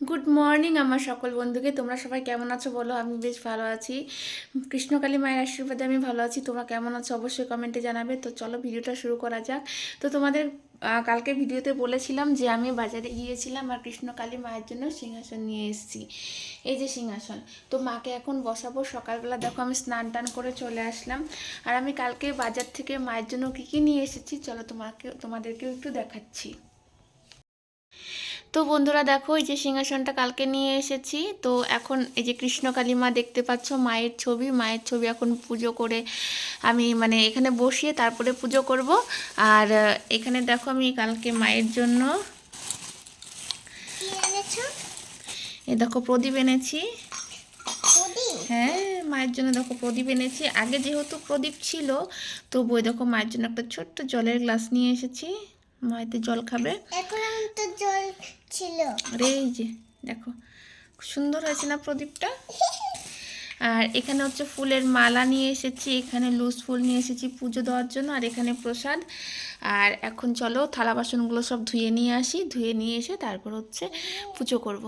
Good morning আমার সকল বন্ধুকে। তোমরা সবাই কেমন আছো বলো? আমি বেশ ভালো আছি। কৃষ্ণকালী মায়ের আশীর্বাদে আমি ভালো আছি। তোমরা কেমন আছো অবশ্যই কমেন্টে জানাবে। তো চলো ভিডিওটা শুরু করা যাক। তো তোমাদের কালকে ভিডিওতে বলেছিলাম যে আমি বাজারে গিয়েছিলাম আর কৃষ্ণকালী মায়ের জন্য সিংহাসন নিয়ে এসেছি। এই যে সিংহাসন। তো মাকে এখন বসাবো। সকালবেলা দেখো আমি স্নান টান করে চলে আসলাম। আর আমি কালকে বাজার থেকে মায়ের জন্য কী কী নিয়ে এসেছি? চলো তোমাকে, তোমাদেরকেও একটু দেখাচ্ছি। তো বন্ধুরা দেখো এই যে সিংহাসনটা কালকে নিয়ে এসেছি। তো এখন এই যে কৃষ্ণকালী মা দেখতে পাচ্ছ মায়ের ছবি। মায়ের ছবি এখন পুজো করে আমি মানে এখানে বসিয়ে তারপরে পুজো করব। আর এখানে দেখো আমি কালকে মায়ের জন্য এই দেখো প্রদীপ এনেছি। হ্যাঁ মায়ের জন্য দেখো প্রদীপ এনেছি। আগে যেহেতু প্রদীপ ছিল তো বই দেখো মায়ের জন্য একটা ছোট্ট জলের গ্লাস নিয়ে এসেছি। মায়েতে জল খাবে। এখন তো জল ছিল। আর এই যে দেখো সুন্দর হয়েছে না প্রদীপটা? আর এখানে হচ্ছে ফুলের মালা নিয়ে এসেছি এখানে লুজ ফুল নিয়ে এসেছি পুজো দেওয়ার জন্য আর এখানে প্রসাদ। আর এখন চলো থালা বাসনগুলো সব ধুয়ে নিয়ে আসি ধুয়ে নিয়ে এসে তারপর হচ্ছে পুজো করব।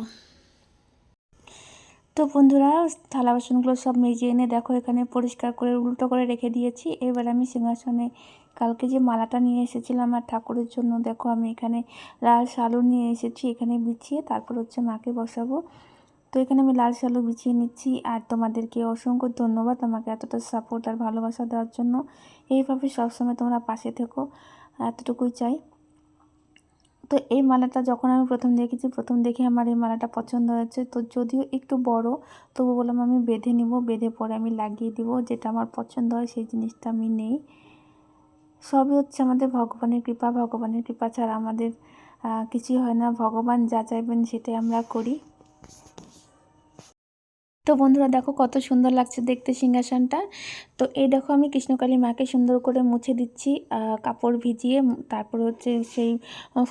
তো বন্ধুরা থালা বাসনগুলো সব মেজে এনে দেখো এখানে পরিষ্কার করে উল্টো করে রেখে দিয়েছি। এবার আমি সিংহাসনে কালকে যে মালাটা নিয়ে এসেছিলাম আর ঠাকুরের জন্য, দেখো আমি এখানে লাল শালু নিয়ে এসেছি, এখানে বিছিয়ে তারপর হচ্ছে মাকে বসাবো। তো এখানে আমি লাল শালু বিছিয়ে নিচ্ছি আর তোমাদেরকে অসংখ্য ধন্যবাদ আমাকে এতটা সাপোর্ট আর ভালোবাসা দেওয়ার জন্য। এইভাবে সবসময় তোমরা পাশে থেকো, এতটুকুই চাই। তো এই মালাটা যখন আমি প্রথম দেখেছি, প্রথম দেখে আমার এই মালাটা পছন্দ হয়েছে। তো যদিও একটু বড়, তবু বললাম আমি বেঁধে নিব, বেঁধে পরে আমি লাগিয়ে দিব, যেটা আমার পছন্দ হয় সেই জিনিসটা আমি নেই। সবই হচ্ছে আমাদের ভগবানের কৃপা ভগবানের কৃপা ছাড়া আমাদের কিছুই হয় না। ভগবান যা চাইবেন সেটাই আমরা করি। তো বন্ধুরা দেখো কত সুন্দর লাগছে দেখতে সিংহাসনটা। তো এই দেখো আমি কৃষ্ণকালী মাকে সুন্দর করে মুছে দিচ্ছি কাপড় ভিজিয়ে তারপর হচ্ছে সেই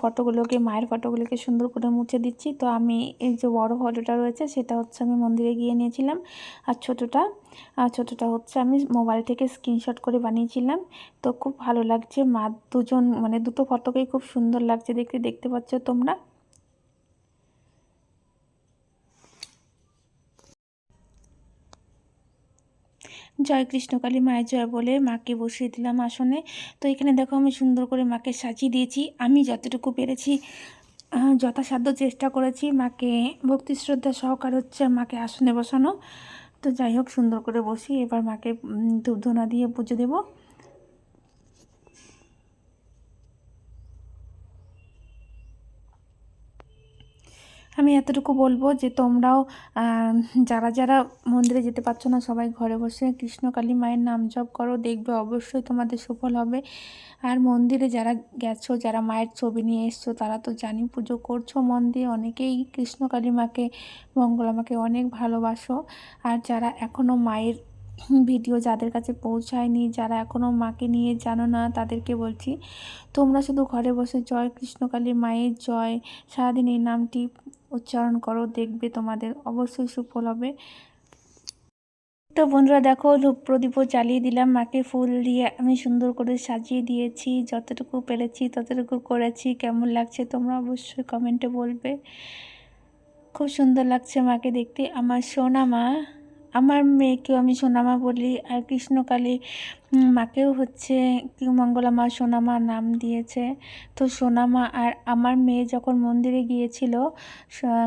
ফটোগুলোকে, মায়ের ফটোগুলোকে সুন্দর করে মুছে দিচ্ছি। তো আমি এই যে বড় ফটোটা রয়েছে সেটা হচ্ছে আমি মন্দিরে গিয়ে নিয়েছিলাম, আর ছোটোটা আর ছোটোটা হচ্ছে আমি মোবাইল থেকে স্ক্রিনশট করে বানিয়েছিলাম। তো খুব ভালো লাগছে, মা দুজন মানে দুটো ফটোকেই খুব সুন্দর লাগছে দেখতে দেখতে পাচ্ছ তোমরা? জয় কৃষ্ণকালী মায়ের জয় বলে মাকে বসিয়ে দিলাম আসনে। তো এখানে দেখো আমি সুন্দর করে মাকে সাজিয়ে দিয়েছি। আমি যতটুকু পেরেছি যথাসাধ্য চেষ্টা করেছি মাকে ভক্তি শ্রদ্ধা সহকার হচ্ছে মাকে আসনে বসানো। তো যাই হোক সুন্দর করে বসি এবার মাকে ধূপধুনা দিয়ে পুজো দেবো। আমি এতটুকু বলব যে তোমরাও যারা যারা মন্দিরে যেতে পারছ না, সবাই ঘরে বসে কৃষ্ণকালী মায়ের নাম জপ করো, দেখবে অবশ্যই তোমাদের সফল হবে। আর মন্দিরে যারা গেছো, যারা মায়ের ছবি নিয়ে এসছো, তারা তো জানি পুজো করছ মন দিয়ে অনেকেই কৃষ্ণকালী মাকে, মঙ্গলা মাকে অনেক ভালোবাসো। আর যারা এখনও মায়ের ভিডিও যাদের কাছে পৌঁছায়নি, যারা এখনও মাকে নিয়ে জানো না, তাদেরকে বলছি, তোমরা শুধু ঘরে বসে জয় কৃষ্ণকালী মায়ের জয়, সারাদিন এই নামটি উচ্চারণ করো, দেখবে তোমাদের অবশ্যই সুফল হবে। তো বন্ধুরা দেখো, ধূপ প্রদীপও চালিয়ে দিলাম, মাকে ফুল দিয়ে আমি সুন্দর করে সাজিয়ে দিয়েছি, যতটুকু পেরেছি ততটুকু করেছি। কেমন লাগছে তোমরা অবশ্যই কমেন্টে বলবে। খুব সুন্দর লাগছে মাকে দেখতে। আমার সোনা মা আমার মেয়েকেও আমি সোনামা বলি আর কৃষ্ণকালী মাকেও হচ্ছে মঙ্গলা মা সোনামা নাম দিয়েছে। তো সোনামা আর আমার মেয়ে যখন মন্দিরে গিয়েছিল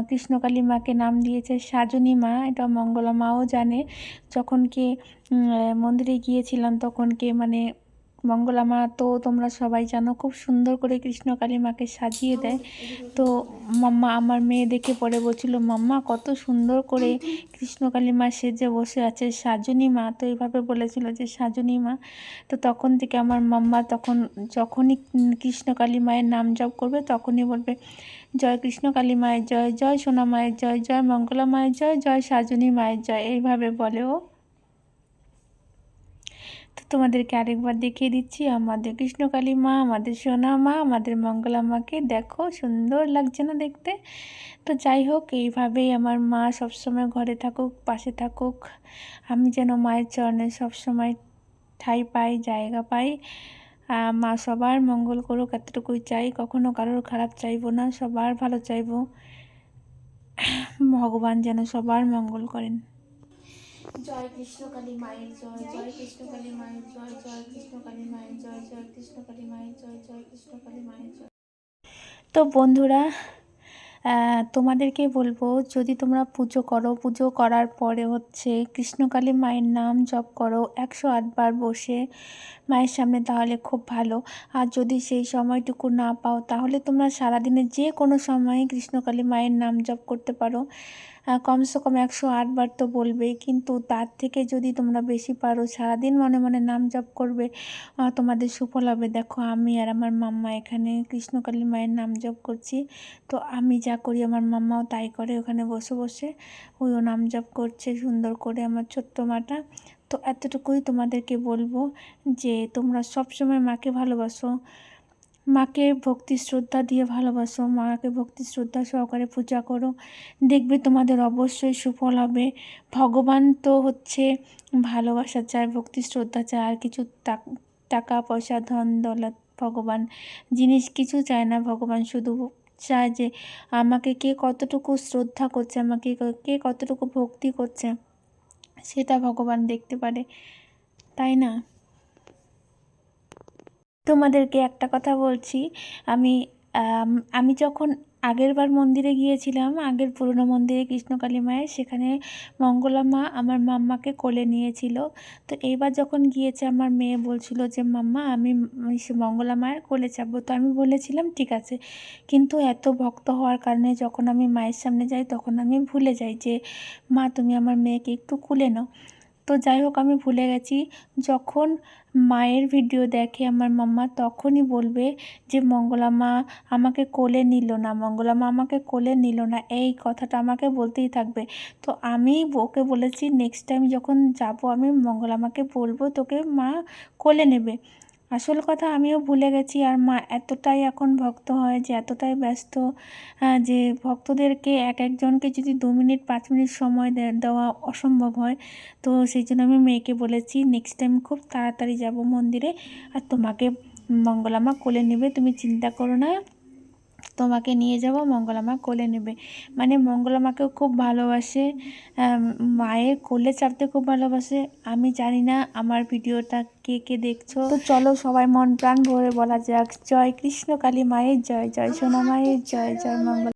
কৃষ্ণকালী মাকে নাম দিয়েছে সাজনী মা, এটা মঙ্গলা মাও জানে। যখন কি মন্দিরে গিয়েছিলাম তখন কে মানে মঙ্গলা মা তো তোমরা সবাই জানো, খুব সুন্দর করে কৃষ্ণকালী মাকে সাজিয়ে দেয়। তো মাম্মা আমার মেয়ে দেখে পরে বলছিল, মাম্মা, কত সুন্দর করে কৃষ্ণকালী মা সেজে বসে আছে, সাজনী মা। তো এইভাবে বলেছিল যে, সাজনী মা। তো তখন থেকে আমার মাম্মা তখন যখনই কৃষ্ণকালী মায়ের নাম জপ করবে, তখনই বলবে, জয় কৃষ্ণকালী মায়ের জয় জয় সোনা মায়ের, জয় জয় মঙ্গলা মায়ের, জয় জয় সাজনী মায়ের, জয়। এইভাবে বলে ও। তো তোমাদেরকে আরেকবার দেখিয়ে দিচ্ছি, আমাদের কৃষ্ণকালী মা, আমাদের সোনা মা, আমাদের মঙ্গলা মাকে। দেখো, সুন্দর লাগছে না দেখতে? তো যাই হোক, এইভাবেই আমার মা সবসময় ঘরে থাকুক, পাশে থাকুক। আমি যেন মায়ের চরণে সবসময় ঠাই পাই, জায়গা পাই। মা সবার মঙ্গল করুক, এতটুকুই চাই। কখনো কারোর খারাপ চাইব না, সবার ভালো চাইব। ভগবান যেন সবার মঙ্গল করেন। জয় কৃষ্ণকালী মায়ের জয় জয় কৃষ্ণকালী মায়ের জয় জয় কৃষ্ণকালী মায়ের জয় জয় কৃষ্ণকালী মায়ের জয় জয় কৃষ্ণকালী মায়ের জয়। তো বন্ধুরা তোমাদেরকে বলব, যদি তোমরা পুজো করো, পুজো করার পরে হচ্ছে কৃষ্ণকালী মায়ের নাম জপ করো, একশো আটবার বসে মায়ের সামনে, তাহলে খুব ভালো। আর যদি সেই সময়টুকু না পাও, তাহলে তোমরা সারাদিনে যে কোনো সময়ে কৃষ্ণকালী মায়ের নাম জপ করতে পারো। কমসে কম একশো আটবার তো বলবেই। কিন্তু তার থেকে যদি তোমরা বেশি পারো, সারাদিন মনে মনে নাম জপ করবে তোমাদের সুফল হবে। দেখো, আমি আর আমার মাম্মা এখানে কৃষ্ণকালী মায়ের নাম জপ করছি। তো আমি যা করি, আমার মাম্মাও তাই করে ওখানে বসে বসে। ওইও নাম জপ করছে সুন্দর করে আমার ছোট্ট মাটা। তো এতটুকুই তোমাদেরকে বলব যে, তোমরা সবসময় মাকে ভালোবাসো। মাকে ভক্তি শ্রদ্ধা দিয়ে ভালোবাসো, মাকে ভক্তি শ্রদ্ধা সহকারে পূজা করো। দেখবে তোমাদের অবশ্যই সুফল হবে। ভগবান তো হচ্ছে ভালোবাসা চায়, ভক্তি শ্রদ্ধা চায়, আর কিছু টাকা পয়সা, ধন দৌলত ভগবান, জিনিস কিছু চায় না। ভগবান শুধু চায় যে আমাকে কে কতটুকু শ্রদ্ধা করছে, আমাকে কে কতটুকু ভক্তি করছে, সেটা ভগবান দেখতে পারে। তাই না? তোমাদেরকে একটা কথা বলছি। আমি আমি যখন আগেরবার মন্দিরে গিয়েছিলাম, আগের পুরনো মন্দিরে কৃষ্ণকালী মায়ের, সেখানে মঙ্গলা মা আমার মাম্মাকে কোলে নিয়েছিল। তো এইবার যখন গিয়েছে, আমার মেয়ে বলছিল যে, মাম্মা, আমি সে মঙ্গলা মায়ের কোলে যাব তো আমি বলেছিলাম, ঠিক আছে। কিন্তু এত ভক্ত হওয়ার কারণে যখন আমি মায়ের সামনে যাই, তখন আমি ভুলে যাই যে, মা, তুমি আমার মেয়েকে একটু কুলে নাও। তো যাই হোক, আমি ভুলে গেছি। যখন মায়ের ভিডিও দেখে আমার মাম্মা, তখনই বলবে যে, মঙ্গলা মা আমাকে কোলে নিল না, মঙ্গলা মা আমাকে কোলে নিল না। এই কথাটা আমাকে বলতেই থাকবে। তো আমি ওকে বলেছি নেক্সট টাইম যখন যাব আমি মঙ্গলা মাকে বলব, তোকে মা কোলে নেবে। আসল কথা আমিও ভুলে গেছি আর মা এতটাই এখন ভক্ত হয় যে এতটাই ব্যস্ত আহ, যে ভক্তদেরকে এক একজনকে যদি দু মিনিট পাঁচ মিনিট সময় দেওয়া অসম্ভব হয়। তো সেই জন্য আমি মেয়েকে বলেছি নেক্সট টাইম খুব তাড়াতাড়ি যাব মন্দিরে আর তোমাকে মঙ্গলামা কোলে নেবে তুমি চিন্তা করো না। তোমাকে নিয়ে যাব মঙ্গলামা কোলে নেবে। মানে মঙ্গলামাকেও খুব ভালোবাসে মায়ের কোলে চাপতে খুব ভালোবাসে। আমি জানি না আমার ভিডিওটা কে কে দেখছ। তো চলো সবাই মন প্রাণ ভরে বলা যাক। জয় কৃষ্ণ কালী মায়ের জয় জয় সোনা মায়ের জয় জয় মঙ্গল।